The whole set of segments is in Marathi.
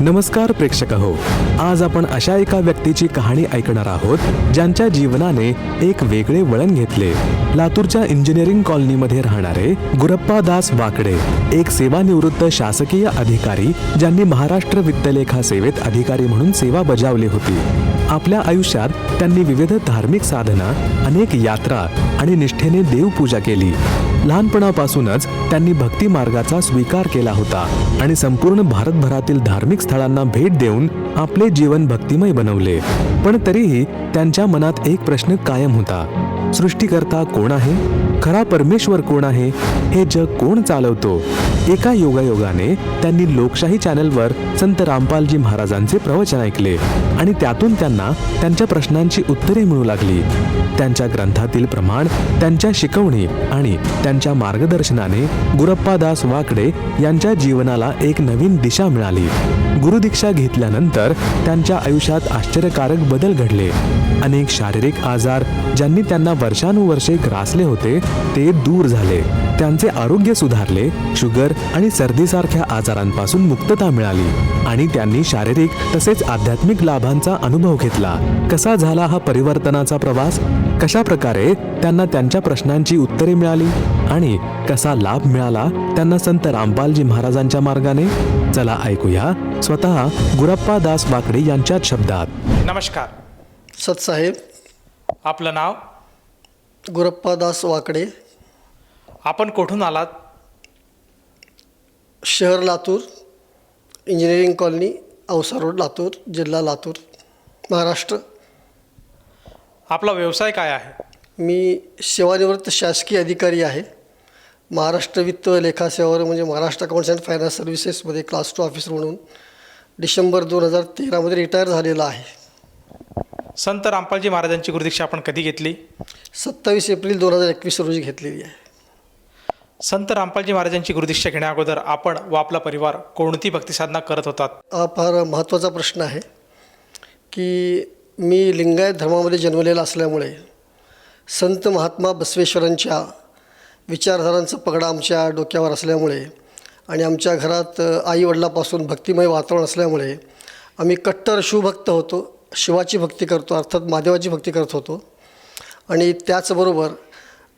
नमस्कार प्रेक्षक हो आज आपण अशा एका व्यक्तीची कहाणी ऐकणार आहोत ज्यांच्या जीवनाने एक वेगळे वळण घेतले. लातूरच्या इंजिनिअरिंग कॉलनीमध्ये राहणारे गुरप्पा दास वाकडे एक सेवानिवृत्त शासकीय अधिकारी ज्यांनी महाराष्ट्र वित्तलेखा सेवेत अधिकारी म्हणून सेवा बजावली होती. आपल्या आयुष्यात त्यांनी विविध धार्मिक साधना अनेक यात्रा आणि निष्ठेने देवपूजा केली. लहानपणापासूनच त्यांनी भक्ती मार्गाचा स्वीकार केला होता आणि संपूर्ण भारतभरातील धार्मिक स्थळांना भेट देऊन आपले जीवन भक्तिमय बनवले. पण तरीही त्यांच्या मनात एक प्रश्न कायम होता. सृष्टीकर्ता कोण आहे? खरा परमेश्वर कोण आहे? हे जग कोण चालवतो? एका योगायोगाने त्यांनी लोकशाही चॅनलवर संत रामपालजी महाराजांचे प्रवचन ऐकले आणि त्यातून त्यांना त्यांच्या प्रश्नांची उत्तरे मिळू लागली. त्यांच्या ग्रंथातील प्रमाण त्यांच्या शिकवणी आणि त्यांच्या मार्गदर्शनाने गुरप्पादास वाकडे यांच्या जीवनाला एक नवीन दिशा मिळाली. गुरुदीक्षा घेतल्यानंतर त्यांच्या आयुष्यात आश्चर्यकारक बदल घडले. अनेक शारीरिक आजार ज्यांनी त्यांना वर्षानुवर्षे ग्रासले होते ते दूर झाले. त्यांचे आरोग्य सुधारले शुगर आणि सर्दीसारख्या आजारांपासून मुक्तता मिळाली आणि त्यांनी शारीरिक तसेच आध्यात्मिक लाभांचा अनुभव घेतला. कसा झाला हा परिवर्तनाचा प्रवास? कशा प्रकारे त्यांना त्यांच्या प्रश्नांची उत्तरे मिळाली? आणि कसा लाभ मिळाला त्यांना संत रामपालजी महाराजांच्या मार्गाने? चला ऐकूया स्वतः गुरप्पा दास वाकडे यांच्याच शब्दात. नमस्कार. सतसाहेब आपलं नाव? गुरप्पादास वाकडे. आपण कुठून आलात? शहर Latur engineering colony Ausa road Latur जिल्हा लातूर महाराष्ट्र. आपला व्यवसाय काय आहे? मी सेवानिवृत्त शासकीय अधिकारी आहे. महाराष्ट्र वित्त लेखा सेवावर म्हणजे महाराष्ट्र अकाउंट्स अँड फायनान्स सर्व्हिसेसमध्ये क्लास टू ऑफिसर म्हणून डिसेंबर दोन हजार तेरामध्ये रिटायर झालेला आहे. संत रामपालजी महाराजांची गुरुदीक्षा आपण कधी घेतली? सत्तावीस एप्रिल दोन हजार एकवीस रोजी घेतलेली आहे. संत रामपालजी महाराजांची गुरुदीक्षा घेण्या अगोदर आपण व आपला परिवार कोणती भक्तिसाधना करत होतात? हा फार महत्त्वाचा प्रश्न आहे की मी लिंगायत धर्मामध्ये जन्मलेला असल्यामुळे संत महात्मा बसवेश्वरांच्या विचारधारांचा पगडा आमच्या डोक्यावर असल्यामुळे आणि आमच्या घरात आई वडिलापासून भक्तिमय वातावरण असल्यामुळे आम्ही कट्टर शिवभक्त होतो. शिवाची भक्ती करतो अर्थात महादेवाची भक्ती करत होतो. आणि त्याचबरोबर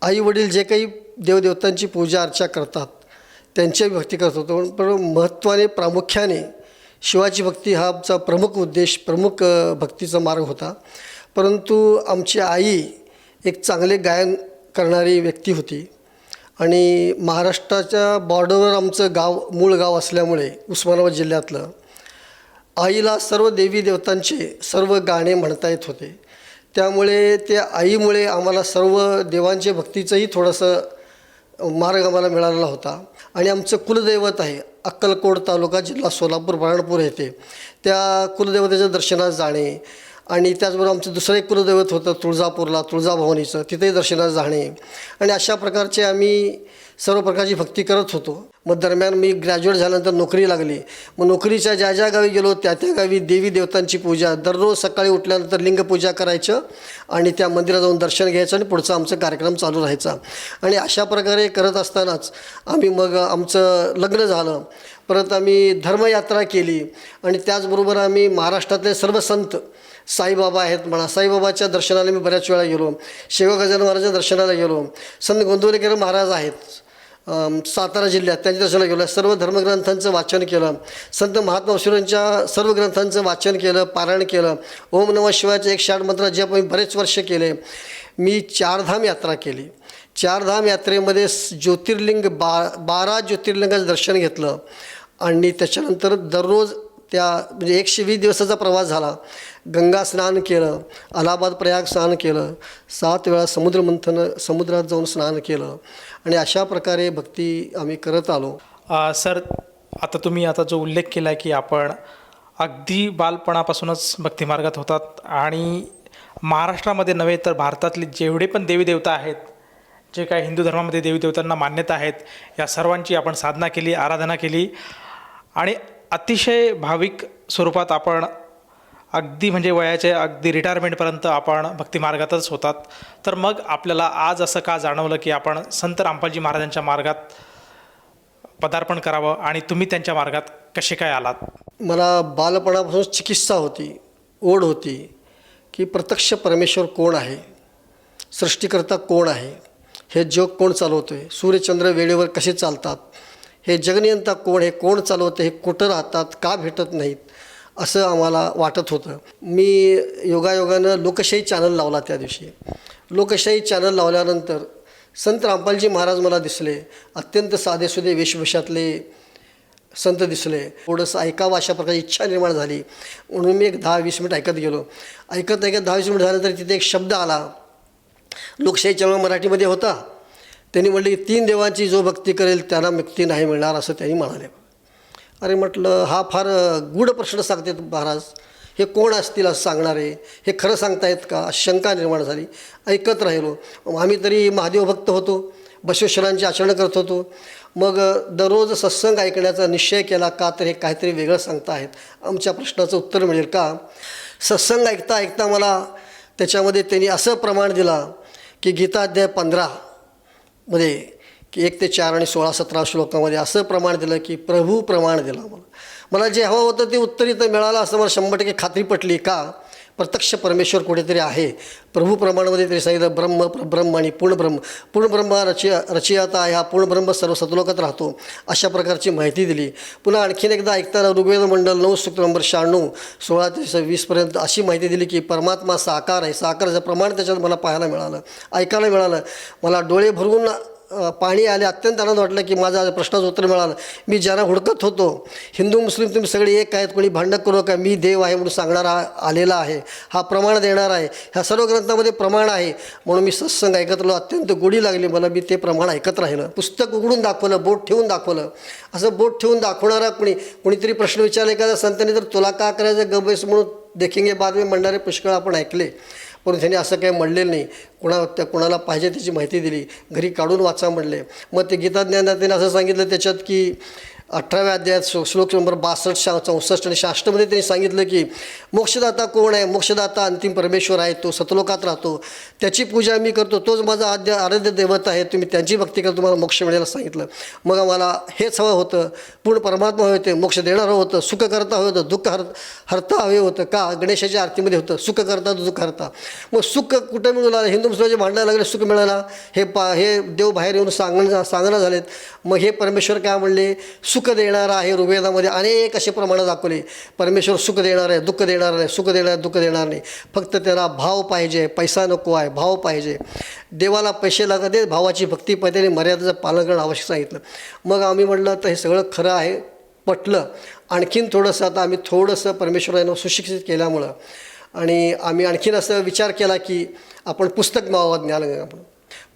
आईवडील जे काही देवदेवतांची पूजा अर्चा करतात त्यांची भक्ती करत होतो. पण महत्त्वाने प्रामुख्याने शिवाची भक्ती हा आमचा प्रमुख उद्देश प्रमुख भक्तीचा मार्ग होता. परंतु आमची आई एक चांगले गायन करणारी व्यक्ती होती. आणि महाराष्ट्राच्या बॉर्डरवर आमचं गाव मूळ गाव असल्यामुळे उस्मानाबाद जिल्ह्यातलं आईला सर्व देवी देवतांचे सर्व गाणे म्हणता येत होते. त्यामुळे त्या आईमुळे आम्हाला सर्व देवांचे भक्तीचंही थोडंसं मार्ग आम्हाला मिळालेला होता. आणि आमचं कुलदैवत आहे अक्कलकोट तालुका जिल्हा सोलापूर बाळणपूर येथे. त्या कुलदैवतेच्या दर्शनास जाणे आणि त्याचबरोबर आमचं दुसरं एक कुलदैवत होतं तुळजापूरला तुळजाभवानीचं तिथेही दर्शनास जाणे. आणि अशा प्रकारचे आम्ही सर्व प्रकारची भक्ती करत होतो. मग दरम्यान मी ग्रॅज्युएट झाल्यानंतर नोकरी लागली. मग नोकरीच्या ज्या ज्या गावी गेलो त्या त्या गावी देवी देवतांची पूजा. दररोज सकाळी उठल्यानंतर लिंगपूजा करायचं आणि त्या मंदिरात जाऊन दर्शन घ्यायचं आणि पुढचा आमचा कार्यक्रम चालू राहायचा. आणि अशा प्रकारे करत असतानाच आम्ही मग आमचं लग्न झालं. परत आम्ही धर्मयात्रा केली. आणि त्याचबरोबर आम्ही महाराष्ट्रातले सर्व संत साईबाबा आहेत म्हणा. साईबाबाच्या दर्शनाला मी बऱ्याच वेळा गेलो. शेवा गजानन महाराजांच्या दर्शनाला गेलो. संत गोंदवलेकर महाराज आहेत. सातारा जिल्ह्यात त्यांच्या दर्शनाला गेलो. सर्व धर्मग्रंथांचं वाचन केलं. संत महात्मा शिवरांच्या सर्व ग्रंथांचं वाचन केलं पारायण केलं. ओम नमः शिवायचे एक आठ मंत्र जे आपण बरेच वर्ष केले. मी चारधाम यात्रा केली. चारधाम यात्रेमध्ये ज्योतिर्लिंग बा बारा ज्योतिर्लिंगाचं दर्शन घेतलं. आणि त्याच्यानंतर दररोज त्या म्हणजे एकशे वीस दिवसाचा प्रवास झाला. गंगा स्नान केलं अलाहाबाद प्रयाग स्नान केलं सात वेळा समुद्रमंथन समुद्रात जाऊन स्नान केलं आणि अशा प्रकारे भक्ती आम्ही करत आलो. सर आता तुम्ही आता जो उल्लेख केला आहे की आपण अगदी बालपणापासूनच भक्तिमार्गात होतात आणि महाराष्ट्रामध्ये नव्हे तर भारतातले जेवढे पण देवी देवता आहेत जे काही हिंदू धर्मामध्ये देवी देवतांना मान्यता आहेत या सर्वांची आपण साधना केली आराधना केली आणि अतिशय भाविक स्वरूपात आपण अगदी म्हणजे वयाचे अगदी रिटायरमेंटपर्यंत आपण भक्तिमार्गातच होतात. तर मग आपल्याला आज असं का जाणवलं की आपण संत रामपालजी महाराजांच्या मार्गात पदार्पण करावं आणि तुम्ही त्यांच्या मार्गात कसे काय आलात? मला बालपणापासून चिकित्सा होती ओढ होती की प्रत्यक्ष परमेश्वर कोण आहे सृष्टीकर्ता कोण आहे हे जग कोण चालवतो आहे सूर्यचंद्र वेळेवर कसे चालतात हे जगनियंता कोण हे कोण चालवते हे कुठं राहतात का भेटत नाहीत असं आम्हाला वाटत होतं. मी योगायोगानं लोकशाही चॅनल लावला त्या दिवशी. लोकशाही चॅनल लावल्यानंतर संत रामपालजी महाराज मला दिसले. अत्यंत साधेसुधे वेशभूषातले संत दिसले. थोडंसं ऐकावं अशा प्रकारची इच्छा निर्माण झाली. म्हणून मी एक दहा वीस मिनिट ऐकत गेलो. ऐकत ऐकत दहा वीस मिनिट झाल्यानंतर तिथे एक शब्द आला. लोकशाही चॅनल मराठीमध्ये होता. त्यांनी म्हटलं की तीन देवांची जो भक्ती करेल त्याला मुक्ती नाही मिळणार असं त्यांनी म्हणाले. अरे म्हटलं हा फार गूढ प्रश्न सांगतात महाराज. हे कोण असतील असं सांगणारे? हे खरं सांगतायत का? शंका निर्माण झाली. ऐकत राहिलो. आम्ही तरी महादेव भक्त होतो. बसवेश्वरांचे आचरण करत होतो. मग दररोज सत्संग ऐकण्याचा निश्चय केला का तर हे काहीतरी वेगळं सांगतायत आमच्या प्रश्नाचं उत्तर मिळेल का? सत्संग ऐकता ऐकता मला त्याच्यामध्ये त्यांनी असं प्रमाण दिला की गीता अध्याय पंधरा. मध्ये की एक ते चार आणि सोळा सतरा श्लोकामध्ये असं प्रमाण दिलं की प्रभू प्रमाण दिलं मला मला जे हवं होतं ते उत्तर इथं मिळालं असं मला शंभर टक्के खात्री पटली का? प्रत्यक्ष परमेश्वर कुठेतरी आहे. प्रभू प्रमाणामध्ये तरी सांगितलं ब्रह्म ब्रह्म आणि पूर्णब्रह्म. पूर्णब्रह्म रचि रचयाता ह्या पूर्णब्रह्म सर्व सतलोकात राहतो अशा प्रकारची माहिती दिली. पुन्हा आणखीन एकदा ऐकताना ऋग्वेद मंडल नऊ सूक्त नंबर शहाण्णव सोळा ते वीसपर्यंत अशी माहिती दिली की परमात्मा साकार आहे. साकाराचं प्रमाण त्याच्यात मला पाहायला मिळालं ऐकायला मिळालं. मला डोळे भरून पाणी आले अत्यंत आनंद वाटला की माझा प्रश्नाचं उत्तर मिळालं. मी ज्यांना हुडकत होतो हिंदू मुस्लिम तुम्ही सगळे एक आहेत कोणी भांडण करू का मी देव आहे म्हणून सांगणारा आलेला आहे. हा प्रमाण देणार आहे. ह्या सर्व ग्रंथामध्ये प्रमाण आहे. म्हणून मी सत्संग ऐकतलो अत्यंत गोडी लागली मला मी ते प्रमाण ऐकत राहिलं. पुस्तक उघडून दाखवलं बोट ठेवून दाखवलं. असं बोट ठेवून दाखवणारा कोणी कुणीतरी प्रश्न विचारला एखाद्या संतांनी तर तुला का करायचं गबेस म्हणून देखेंगे बाद में म्हणणारे पुष्कळ आपण ऐकले. परंतु त्यांनी असं काही म्हणलेलं नाही. कुणा त्या कुणाला पाहिजे त्याची माहिती दिली. घरी काढून वाचा म्हणले. मग ते गीताज्ञानात त्यांनी असं सांगितलं त्याच्यात की अठराव्या अध्यायात श्लोक नंबर बासष्ट शा चौसष्ट आणि शास्त्रमध्ये त्यांनी सांगितलं की मोक्षदाता कोण आहे? मोक्षदाता अंतिम परमेश्वर आहे तो सतलोकात राहतो. त्याची पूजा मी करतो तोच माझा आद्य आराध्य दैवत आहे. तुम्ही त्यांची भक्ती करा तुम्हाला मोक्ष मिळायला सांगितलं. मग आम्हाला हेच हवं होतं. पूर्ण परमात्मा हवे होते मोक्ष देणारं होतं सुख करता हवं होतं दुःख हर हरता हवे होतं. का? गणेशाच्या आरतीमध्ये होतं सुख करता दुःख हरता. मग सुख कुठं मिळून आलं? हिंदू मुस्लिमाचे भांडायला लागले सुख मिळाला. हे पा हे देव बाहेर येऊन सांगणं सांगणं झालेत. मग हे परमेश्वर काय म्हणले? सुख सुख देणारा आहे ऋग्वेदामध्ये अनेक असे प्रमाणं दाखवले. परमेश्वर सुख देणार आहे दुःख देणार नाही सुख देणार आहे, दुःख देणार नाही. फक्त त्याला भाव पाहिजे पैसा नको आहे भाव पाहिजे. देवाला पैसे लागत आहेत भावाची भक्ती पाहिजे आणि मर्यादेचं पालन करणं आवश्यक सांगितलं. मग आम्ही म्हटलं तर हे सगळं खरं आहे पटलं. आणखीन थोडंसं आता आम्ही थोडंसं परमेश्वरानं सुशिक्षित केल्यामुळं. आणि आम्ही आणखीन असं विचार केला की आपण पुस्तक मावावं ज्ञान आपण.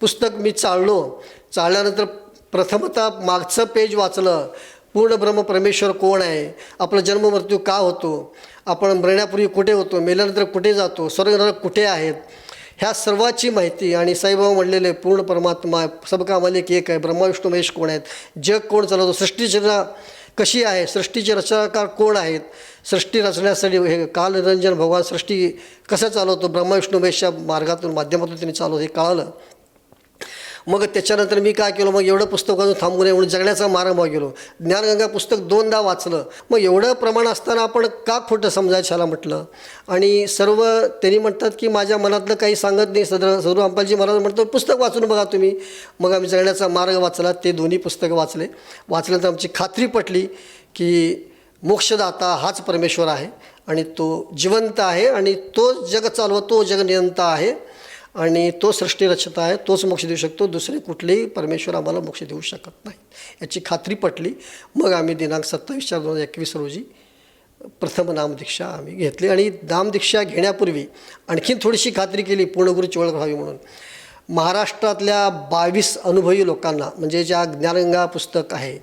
पुस्तक मी चाललो. चालल्यानंतर प्रथमतः मागचं पेज वाचलं पूर्ण ब्रह्म परमेश्वर कोण आहे? आपला जन्म मृत्यू का होतो? आपण मरण्यापूर्वी कुठे होतो? मेल्यानंतर कुठे जातो? स्वर्गनरक कुठे आहेत? ह्या सर्वाची माहिती आणि साईबाबा म्हणलेले पूर्ण परमात्मा सबका मालिक एक आहे. ब्रह्माविष्णू महेश कोण आहेत? जग कोण चालवतो? सृष्टीची रचना कशी आहे? सृष्टीचे रचनाकार कोण आहेत? सृष्टी रचण्यासाठी हे कालनिरंजन भगवान सृष्टी कसं चालवतो? ब्रह्मविष्णू महेशच्या मार्गातून माध्यमातून त्यांनी चालवतो हे कळालं. मग त्याच्यानंतर मी काय केलं? मग एवढं पुस्तक वाचून थांबू नये म्हणून जगण्याचा मार्ग गेलो. ज्ञानगंगा पुस्तक दोनदा वाचलं. मग एवढं प्रमाण असताना आपण का खोटं समजायच्याला म्हटलं? आणि सर्व त्यांनी म्हणतात की माझ्या मनातलं काही सांगत नाही सदर सदरू अंपालजी महाराज म्हणतो पुस्तक वाचून बघा तुम्ही. मग आम्ही जगण्याचा मार्ग वाचला. ते दोन्ही पुस्तकं वाचले. वाचल्यानंतर आमची खात्री पटली की मोक्षदाता हाच परमेश्वर आहे आणि तो जिवंत आहे आणि तो जग चालवतो जग नियंता आहे. आणि तो सृष्टीरचता आहे तोच मोक्ष देऊ शकतो. दुसरे कुठलेही परमेश्वर आम्हाला मोक्ष देऊ शकत नाही. याची खात्री पटली. मग आम्ही दिनांक सत्तावीस चार दोन हजार एकवीस रोजी प्रथम नामदीक्षा आम्ही घेतली. आणि नामदीक्षा घेण्यापूर्वी आणखीन थोडीशी खात्री केली. पूर्णगुरूची ओळख व्हावी म्हणून. महाराष्ट्रातल्या बावीस अनुभवी लोकांना म्हणजे ज्या ज्ञानगंगा पुस्तक आहे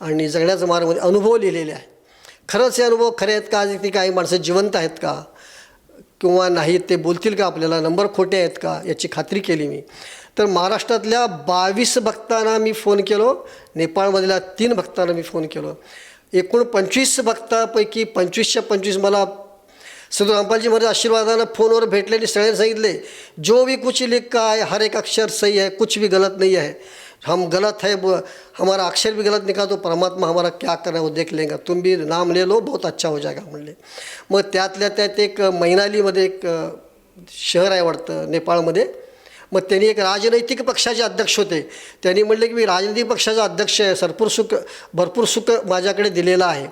आणि जगण्याचा मार्गमध्ये म्हणजे अनुभव लिहिलेले आहे. खरंच हे अनुभव खरे आहेत का? ती काही माणसं जिवंत आहेत का? किंवा नाही ते बोलतील का आपल्याला? नंबर खोटे आहेत का? याची खात्री केली मी. तर महाराष्ट्रातल्या बावीस भक्तांना मी फोन केलो. नेपाळमधल्या तीन भक्तांना मी फोन केलो. एकूण पंचवीस भक्तापैकी पंचवीसच्या पंचवीस मला सदू रामपालजी महाराज आशीर्वादानं फोनवर भेटले आणि सगळ्यांनी सांगितले जो भी कुछ लिख का आहे हर एक अक्षर सही आहे कुछ भी गलत नाही आहे हम गलत है वो हमारा अक्षर भी गलत निकाल तो परमात्मा हमारा क्या करना वो देख लेंगे। तुम भी नाम ले लो बहुत अच्छा हो जाएगा म्हणले मग त्यातल्या त्यात एक मैनालीमध्ये एक शहर आहे वाटतं नेपाळमध्ये. मग त्यांनी एक राजनैतिक पक्षाचे अध्यक्ष होते. त्यांनी म्हणले की मी राजनैतिक पक्षाचा अध्यक्ष आहे सरपूर सुख भरपूर सुख माझ्याकडे दिलेलं आहे.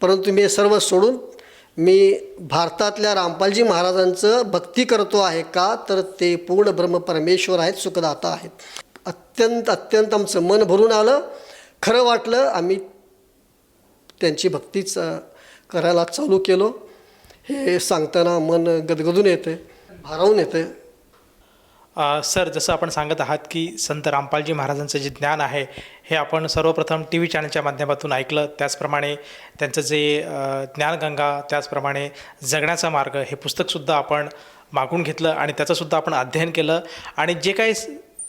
परंतु मी सर्व सोडून मी भारतातल्या रामपालजी महाराजांचं भक्ती करतो आहे का? तर ते पूर्ण ब्रह्म परमेश्वर आहेत सुखदाता आहेत. अत्यंत अत्यंत आमचं मन भरून आलं. खरं वाटलं आम्ही त्यांची भक्तीच करायला चालू केलो. हे सांगताना मन गदगदून येते भारावून येते सर जसं आपण सांगत आहात की संत रामपालजी महाराजांचं जे ज्ञान आहे हे आपण सर्वप्रथम टी व्ही चॅनलच्या माध्यमातून ऐकलं. त्याचप्रमाणे त्यांचं जे ज्ञानगंगा त्याचप्रमाणे जगण्याचा मार्ग हे पुस्तकसुद्धा आपण मागून घेतलं आणि त्याचंसुद्धा आपण अध्ययन केलं. आणि जे काही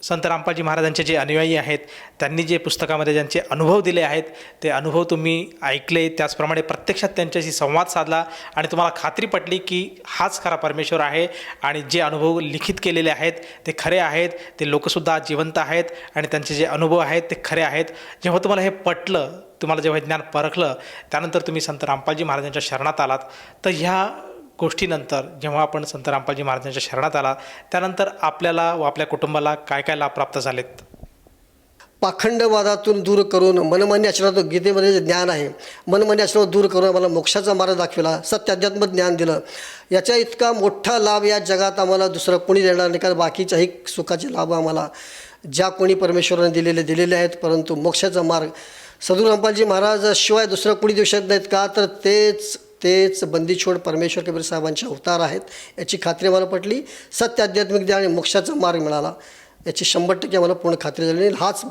संत रामपालजी महाराजांचे जे अनुयायी आहेत त्यांनी जे पुस्तकामध्ये ज्यांचे अनुभव दिले आहेत ते अनुभव तुम्ही ऐकले त्याचप्रमाणे प्रत्यक्षात त्यांच्याशी संवाद साधला आणि तुम्हाला खात्री पटली की हाच खरा परमेश्वर आहे आणि जे अनुभव लिखित केलेले आहेत ते खरे आहेत ते लोकसुद्धा जिवंत आहेत आणि त्यांचे जे अनुभव आहेत ते खरे आहेत. जेव्हा तुम्हाला हे पटलं तुम्हाला जेव्हा ज्ञान परखलं त्यानंतर तुम्ही संत रामपालजी महाराजांच्या शरणात आलात तर ह्या गोष्टीनंतर जेव्हा आपण संत रामपालजी महाराजांच्या शरणात आला त्यानंतर आपल्याला व आपल्या कुटुंबाला काय काय लाभ प्राप्त झालेत? पाखंडवादातून दूर करून मनमान्य आचरणातून गीतेमध्ये जे ज्ञान आहे. मनमान्य आचरणात दूर करून आम्हाला मोक्षाचा मार्ग दाखविला सत्याध्यात्म ज्ञान दिलं. याच्या इतका मोठा लाभ या जगात आम्हाला दुसरं कोणी देणार नाही कारण बाकीच्याही सुखाचे लाभ आम्हाला ज्या कोणी परमेश्वराने दिलेले दिलेले आहेत परंतु मोक्षाचा मार्ग. सदू रामपालजी महाराज शिवाय दुसरं कोणी देऊ शकत नाहीत का? तर तेच तेच बंदीछोड परमेश्वर कबीर साहेबांचे अवतार आहेत. याची खात्री मला पटली. सत्य आध्यात्मिक आणि मोक्षाचा मार्ग मिळाला. याची शंभर टक्के आम्हाला पूर्ण खात्री झाली आणि हाच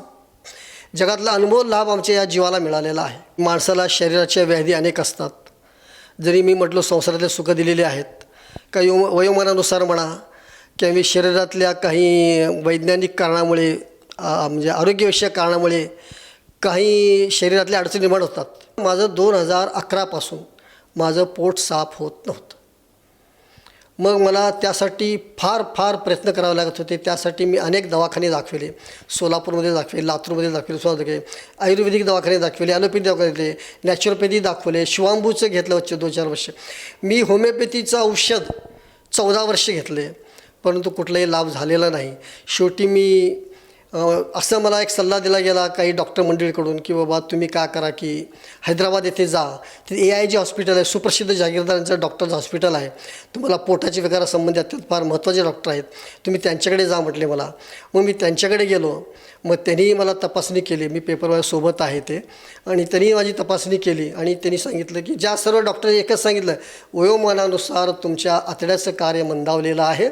जगातला अनुभव लाभ आमच्या या जीवाला मिळालेला आहे. माणसाला शरीराच्या व्याधी अनेक असतात. जरी मी म्हटलो संसारातले सुखं दिलेली आहेत. काही वयोमानानुसार म्हणा किंवा मी शरीरातल्या काही वैज्ञानिक कारणामुळे म्हणजे आरोग्यविषयक कारणामुळे काही शरीरातल्या अडचणी निर्माण होतात. माझं दोन हजार अकरापासून माझं पोट साफ होत नव्हतं. मग मला त्यासाठी फार फार प्रयत्न करावे लागत होते. त्यासाठी मी अनेक दवाखाने दाखविले. सोलापूरमध्ये दाखवले लातूरमध्ये दाखवले सोलापूर दाखवले आयुर्वेदिक दवाखाने दाखवले ॲलोपॅथी दवाखाने दिले नॅचरोपॅथी दाखवले शिवांबूचं घेतलं वच्चे दोन चार वर्ष. मी होमिओपॅथीचं औषध चौदा वर्ष घेतले परंतु कुठलाही लाभ झालेला नाही. शेवटी मी असं मला एक सल्ला दिला गेला काही डॉक्टर मंडळीकडून की बाबा तुम्ही का करा की हैदराबाद येथे जा. तिथे ए आय जी हॉस्पिटल आहे सुप्रसिद्ध जागीरदारांचं डॉक्टरचं हॉस्पिटल आहे. तुम्हाला पोटाच्या विकारासंबंधी अत्यंत फार महत्त्वाचे डॉक्टर आहेत. तुम्ही त्यांच्याकडे जा म्हटले मला. मग मी त्यांच्याकडे गेलो. मग त्यांनीही मला तपासणी केली. मी पेपरवर सोबत आहे ते. आणि त्यांनी माझी तपासणी केली. आणि त्यांनी सांगितलं की ज्या सर्व डॉक्टर एकच सांगितलं वयोमानानुसार तुमच्या आतड्याचं कार्य मंदावलेलं आहे.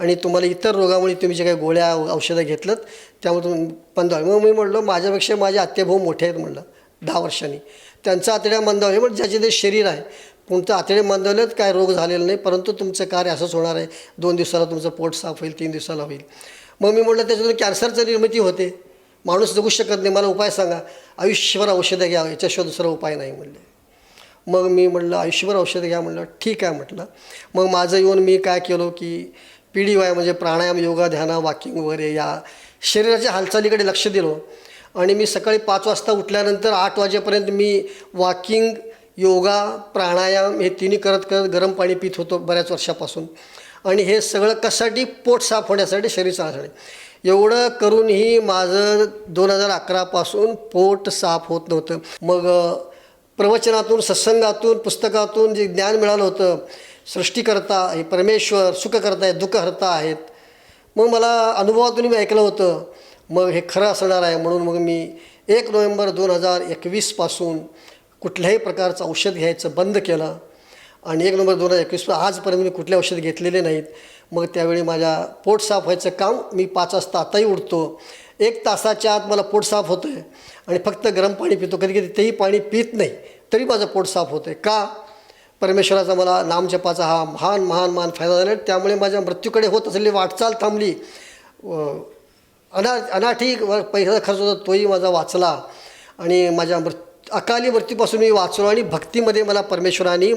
आणि तुम्हाला इतर रोगामुळे तुम्ही जे काही गोळ्या औषधं घेतलं त्यामुळे तुम्ही मंदावले मग मी म्हटलं माझ्यापेक्षा माझे आत्यभाऊ मोठे आहेत म्हटलं दहा वर्षांनी. त्यांचं आतड्या मंदावले म्हणजे ज्याचे ते शरीर आहे. कोणतं आतडे मंदावलेत काय रोग झालेला नाही परंतु तुमचं कार्य असंच होणार आहे. दोन दिवसाला तुमचं पोट साफ होईल तीन दिवसाला होईल. मग मी म्हटलं त्याच्यातून कॅन्सरचं निर्मिती होते. माणूस जगू शकत नाही. मला उपाय सांगा. आयुष्यभर औषधं घ्या याच्याशिवाय दुसरा उपाय नाही म्हणले. मग मी म्हटलं आयुष्यभर औषधं घ्या म्हटलं ठीक आहे म्हटलं. मग माझं येऊन मी काय केलो की पी डी वाय म्हणजे प्राणायाम योगा ध्यान वॉकिंग वगैरे या शरीराच्या हालचालीकडे लक्ष दिलो. आणि मी सकाळी पाच वाजता उठल्यानंतर आठ वाजेपर्यंत मी वॉकिंग योगा प्राणायाम हे तिन्ही करत करत गरम पाणी पित होतो बऱ्याच वर्षापासून. आणि हे सगळं कशासाठी? पोट साफ होण्यासाठी शरीर चालण्यासाठी एवढं करूनही माझं दोन हजार अकरापासून पोट साफ होत नव्हतं. मग प्रवचनातून सत्संगातून पुस्तकातून जे ज्ञान मिळालं होतं सृष्टीकर्ता हे परमेश्वर सुखकर्ता आहेत दुःखहर्ता आहेत. मग मला अनुभवातून मी ऐकलं होतं मग हे खरं असणार आहे म्हणून मग मी एक नोव्हेंबर दोन हजार एकवीसपासून कुठल्याही प्रकारचं औषध घ्यायचं बंद केलं. आणि एक नोव्हेंबर दोन हजार एकवीस आजपर्यंत मी कुठले औषध घेतलेले नाहीत. मग त्यावेळी माझ्या पोट साफ व्हायचं काम मी पाच वाजता आताही उठतो. एक तासाच्या आत मला पोट साफ होतं आहे आणि फक्त गरम पाणी पितो. कधी कधी तेही पाणी पित नाही. तरी माझं पोट साफ होतं आहे का? परमेश्वराचा मला नामजपाचा हा महान महान महान फायदा झाला. त्यामुळे माझ्या मृत्यूकडे होत असलेली वाटचाल थांबली. अना अनाठी पैसा खर्च होता तोही माझा वाचला. आणि माझ्या मृत अकाली मृत्यूपासून मी वाचलो आणि भक्तीमध्ये मला परमेश्वराने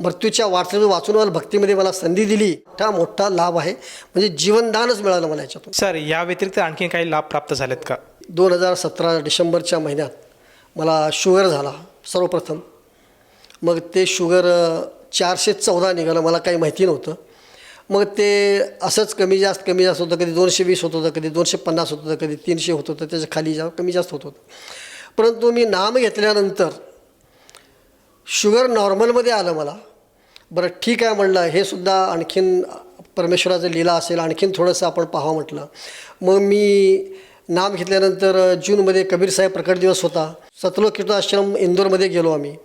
मृत्यूच्या वाटचाली वाचून मला भक्तीमध्ये मला संधी दिली. मोठा मोठा लाभ आहे. म्हणजे जीवनदानच मिळालं मला याच्यातून. सर या व्यतिरिक्त आणखी काही लाभ प्राप्त झालेत का? दोन हजार सतरा डिसेंबरच्या महिन्यात मला शुगर झाला सर्वप्रथम. मग ते शुगर चारशे चौदा निघालं मला काही माहिती नव्हतं. मग ते असंच कमी जास्त कमी जास्त होतं कधी दोनशे वीस होत होतं कधी दोनशे पन्नास होत होतं कधी तीनशे होत होतं त्याच्याखाली जा कमी जास्त होत होतं. परंतु मी नाम घेतल्यानंतर शुगर नॉर्मलमध्ये आलं मला. बरं ठीक आहे म्हणलं हे सुद्धा आणखीन परमेश्वराचं लीला असेल आणखीन थोडंसं आपण पाहावं म्हटलं. मग मी नाम घेतल्यानंतर जूनमध्ये कबीर साहेब प्रकट दिवस होता. सतलो कीर्तनाश्रम इंदोरमध्ये गेलो आम्ही.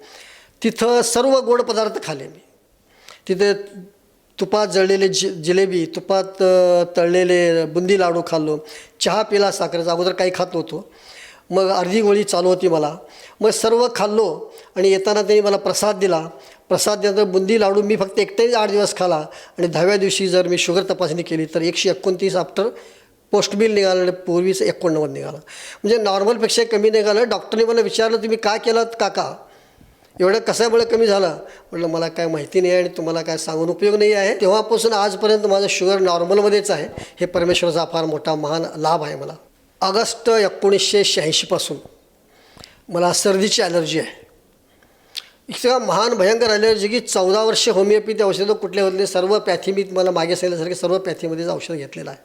तिथं सर्व गोड पदार्थ खाले मी तिथे तुपात जळलेले जि जिलेबी तुपात तळलेले बुंदी लाडू खाल्लो. चहा पिला साखरेचा अगोदर काही खात नव्हतो. मग अर्धी गोळी चालू होती मला. मग सर्व खाल्लो आणि येताना त्यांनी मला प्रसाद दिला. प्रसाद दिल्यानंतर बुंदी लाडू मी फक्त एकटेच आठ दिवस खाला आणि दहाव्या दिवशी जर मी शुगर तपासणी केली तर एकशे एकोणतीस आफ्टर पोस्ट बिल निघालं आणि पूर्वीच एकोणनव्वद निघालं. म्हणजे नॉर्मलपेक्षा कमी निघालं. डॉक्टरने मला विचारलं तुम्ही काय केलं काका? एवढं कशामुळे कमी झालं? म्हटलं मला काय माहिती नाही आहे आणि तुम्हाला काय सांगून उपयोग नाही आहे? तेव्हापासून आजपर्यंत माझं शुगर नॉर्मलमध्येच आहे. हे परमेश्वराचा फार मोठा महान लाभ आहे मला. ऑगस्ट एकोणीसशे शहाऐंशीपासून मला सर्दीची ॲलर्जी आहे. इतका महान भयंकर ॲलर्जी की चौदा वर्ष होमिओपॅथी औषधं कुठले होते सर्व पॅथी मी मला मागे सांगितल्यासारखे सर्व पॅथीमध्येच औषध घेतलेलं आहे.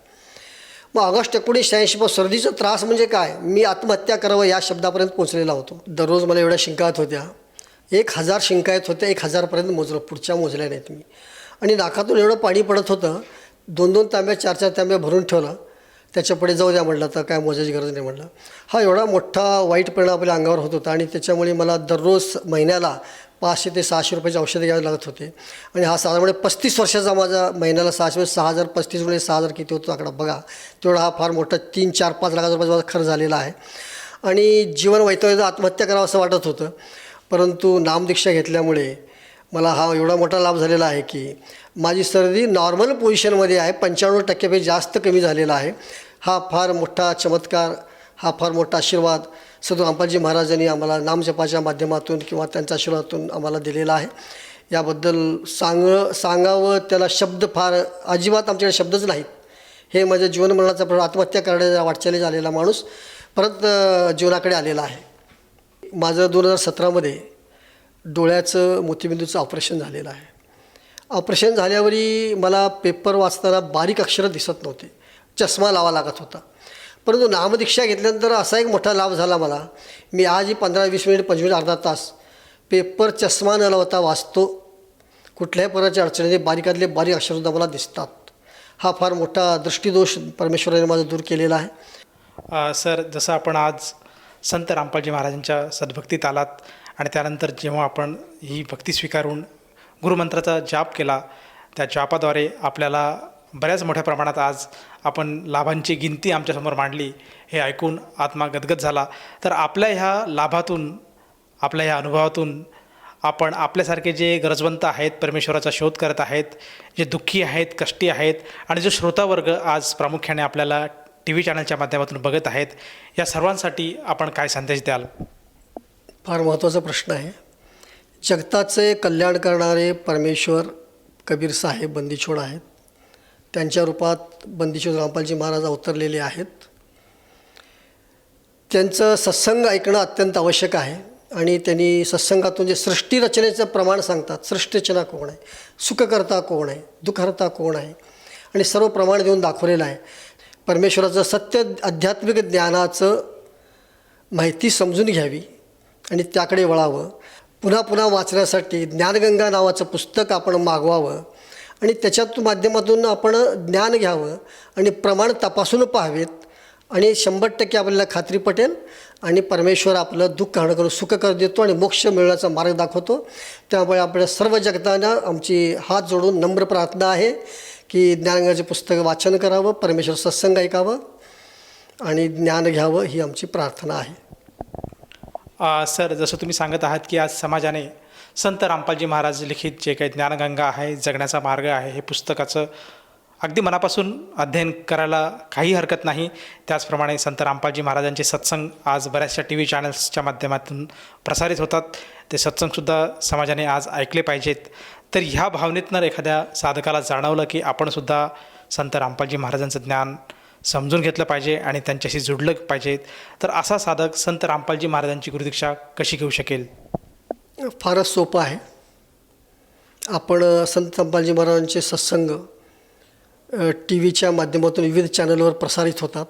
मग ऑगस्ट एकोणीसशे शहाऐंशीपासून सर्दीचा त्रास म्हणजे काय? मी आत्महत्या करावं या शब्दापर्यंत पोहोचलेला होतो. दररोज मला एवढ्या शिंकात होत्या. एक हजार शिंका येत होत्या एक हजारपर्यंत मोजलं पुढच्या मोजल्या नाहीत मी. आणि नाकातून एवढं पाणी पडत होतं दोन दोन तांब्या चार चार तांब्या भरून ठेवलं त्याच्यापुढे जाऊ द्या म्हटलं तर काय मोजायची गरज नाही म्हटलं. हा एवढा मोठा वाईट परिणाम आपल्या अंगावर होत होता आणि त्याच्यामुळे मला दररोज महिन्याला पाचशे ते सहाशे रुपयाचे औषधं घ्यावे लागत होते. आणि हा साधारणपणे म्हणजे पस्तीस वर्षाचा माझा महिन्याला सहाशे म्हणजे सहा हजार पस्तीस म्हणजे सहा हजार किती होतो आकडा बघा. तेवढा हा फार मोठा तीन चार पाच लाख रुपयाचा माझा खर्च झालेला आहे. आणि जीवन वैतवण्याचं आत्महत्या करावं असं वाटत होतं. परंतु नामदीक्षा घेतल्यामुळे मला हा एवढा मोठा लाभ झालेला आहे की माझी सर्दी नॉर्मल पोझिशनमध्ये आहे. पंच्याण्णव टक्क्यापेक्षा जास्त कमी झालेला आहे. हा फार मोठा चमत्कार हा फार मोठा आशीर्वाद सदू अंबाजी महाराजांनी आम्हाला नामजपाच्या माध्यमातून किंवा त्यांच्या आशीर्वादातून आम्हाला दिलेला आहे. याबद्दल सांग सांगावं त्याला शब्द फार अजिबात आमच्याकडे शब्दच नाहीत. हे माझ्या जीवनमरणाचा प्रश्न आत्महत्या करण्याच्या वाटचाली झालेला माणूस परत जीवनाकडे आलेला आहे. माझं दोन हजार सतरामध्ये डोळ्याचं मोतीबिंदूचं ऑपरेशन झालेलं आहे. ऑपरेशन झाल्यावरी मला पेपर वाचताना बारीक अक्षरं दिसत नव्हते. चष्मा लावा लागत होता. परंतु नामदीक्षा घेतल्यानंतर असा एक मोठा लाभ झाला मला. मी आजही पंधरा वीस मिनिट पंचवीस अर्धा तास पेपर चष्मा न लावता वाचतो. कुठल्याही प्रकारच्या अडचणीने बारीकातले बारीक अक्षरसुद्धा मला दिसतात. हा फार मोठा दृष्टीदोष परमेश्वराने माझा दूर केलेला आहे. सर जसं आपण आज संत रामपालजी महाराजांच्या सद्भक्तीत आलात आणि त्यानंतर जेव्हा आपण ही भक्ती स्वीकारून गुरुमंत्राचा जाप केला त्या जापाद्वारे आपल्याला बऱ्याच मोठ्या प्रमाणात आज आपण लाभांची गिनती आमच्यासमोर मांडली हे ऐकून आत्मा गदगद झाला. तर आपल्या ह्या लाभातून आपल्या ह्या अनुभवातून आपण आपल्यासारखे जे गरजवंत आहेत परमेश्वराचा शोध करत आहेत जे दुःखी आहेत कष्टी आहेत आणि जो श्रोतावर्ग आज प्रामुख्याने आपल्याला टी व्ही चॅनलच्या माध्यमातून बघत आहेत. या सर्वांसाठी आपण काय संदेश द्याल? फार महत्त्वाचा प्रश्न आहे. जगताचे कल्याण करणारे परमेश्वर कबीर साहेब बंदीछोड आहेत. त्यांच्या रूपात बंदीछोड रामपालजी महाराज अवतरलेले आहेत. त्यांचं सत्संग ऐकणं अत्यंत आवश्यक आहे आणि त्यांनी सत्संगातून जे सृष्टीरचनेचं प्रमाण सांगतात सृष्टीरचना कोण आहे? सुखकर्ता कोण आहे? दुःखकर्ता कोण आहे? आणि सर्व प्रमाण देऊन दाखवलेलं आहे. परमेश्वराचं सत्य आध्यात्मिक ज्ञानाचं माहिती समजून घ्यावी आणि त्याकडे वळावं. पुन्हा पुन्हा वाचण्यासाठी ज्ञानगंगा नावाचं पुस्तक आपण मागवावं आणि त्याच्यात माध्यमातून आपण ज्ञान घ्यावं आणि प्रमाण तपासून पाहावेत. आणि शंभर टक्के आपल्याला खात्री पटेल आणि परमेश्वर आपलं दुःख हरण करून सुख कर देतो आणि मोक्ष मिळण्याचा मार्ग दाखवतो. त्यामुळे आपल्या सर्व जगताना आमची हात जोडून नम्र प्रार्थना आहे. की ज्ञानगंगाचे पुस्तक वाचन करावं परमेश्वर सत्संग ऐकावं आणि ज्ञान घ्यावं ही आमची प्रार्थना आहे. सर जसं तुम्ही सांगत आहात की आज समाजाने संत रामपालजी महाराज लिखित जे काही ज्ञानगंगा आहे जगण्याचा मार्ग आहे हे पुस्तकाचं अगदी मनापासून अध्ययन करायला काही हरकत नाही. त्याचप्रमाणे संत रामपालजी महाराजांचे सत्संग आज बऱ्याचशा टी व्ही चॅनल्सच्या माध्यमातून प्रसारित होतात. ते सत्संगसुद्धा समाजाने आज ऐकले पाहिजेत. तर ह्या भावनेतनं एखाद्या साधकाला जाणवलं की आपणसुद्धा संत रामपालजी महाराजांचं ज्ञान समजून घेतलं पाहिजे आणि त्यांच्याशी जुडलं पाहिजे. तर असा साधक संत रामपालजी महाराजांची गुरुदीक्षा कशी घेऊ शकेल? फारच सोपं आहे. आपण संत रामपालजी महाराजांचे सत्संग टी व्हीच्या माध्यमातून विविध चॅनलवर प्रसारित होतात.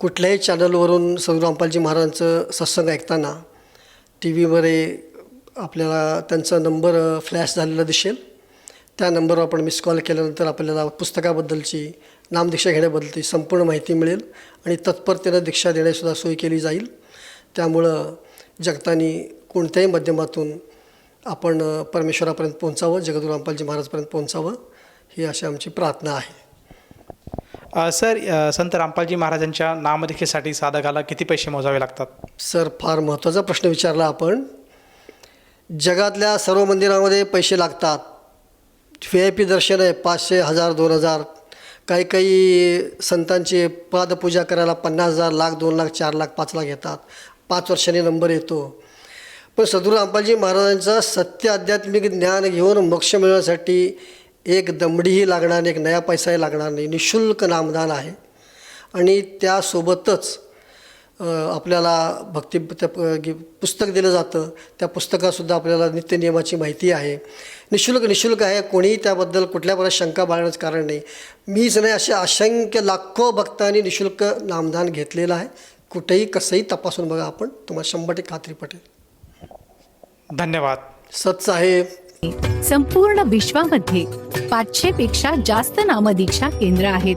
कुठल्याही चॅनलवरून संत रामपालजी महाराजांचं सत्संग ऐकताना टी व्हीमध्ये आपल्याला त्यांचा नंबर फ्लॅश झालेला दिसेल. त्या नंबरवर आपण मिस कॉल केल्यानंतर आपल्याला पुस्तकाबद्दलची नामदीक्षा घेण्याबद्दलची संपूर्ण माहिती मिळेल आणि तत्परतेनं दीक्षा देण्यासुद्धा सोय केली जाईल. त्यामुळं जगतानी कोणत्याही माध्यमातून आपण परमेश्वरापर्यंत पोहोचावं जगद्गुरू रामपालजी महाराजपर्यंत पोहोचावं ही अशी आमची प्रार्थना आहे. सर संत रामपालजी महाराजांच्या नामदीक्षेसाठी साधकाला किती पैसे मोजावे लागतात? सर फार महत्त्वाचा प्रश्न विचारला आपण. जगातल्या सर्व मंदिरामध्ये पैसे लागतात. व्ही आय पी दर्शन आहे पाचशे हजार दोन हजार. काही काही संतांची पादपूजा करायला पन्नास हजार लाख दोन लाख चार लाख पाच लाख येतात पाच वर्षांनी नंबर येतो. पण सद्गुरू रामपालजी महाराजांचा सत्य आध्यात्मिक ज्ञान घेऊन मोक्ष मिळवण्यासाठी एक दमडीही लागणार नाही एक नया पैसाही लागणार नाही. निशुल्क नामदान आहे. आणि त्यासोबतच आपल्याला भक्ती त्या पुस्तक दिलं जातं त्या पुस्तकातसुद्धा आपल्याला नित्यनियमाची माहिती आहे. निशुल्क निशुल्क आहे. कोणीही त्याबद्दल कुठल्या प्रकारे शंका बाळगण्याचं कारण नाही. मीच नाही असे असंख्य लाखो भक्तांनी निशुल्क नामदान घेतलेलं आहे. कुठेही कसंही तपासून बघा आपण. तुम्हाला शंभर टक्के खात्री पटेल. धन्यवाद. सच आहे संपूर्ण विश्वामध्ये पाचशे पेक्षा जास्त नामदीक्षा केंद्र आहेत.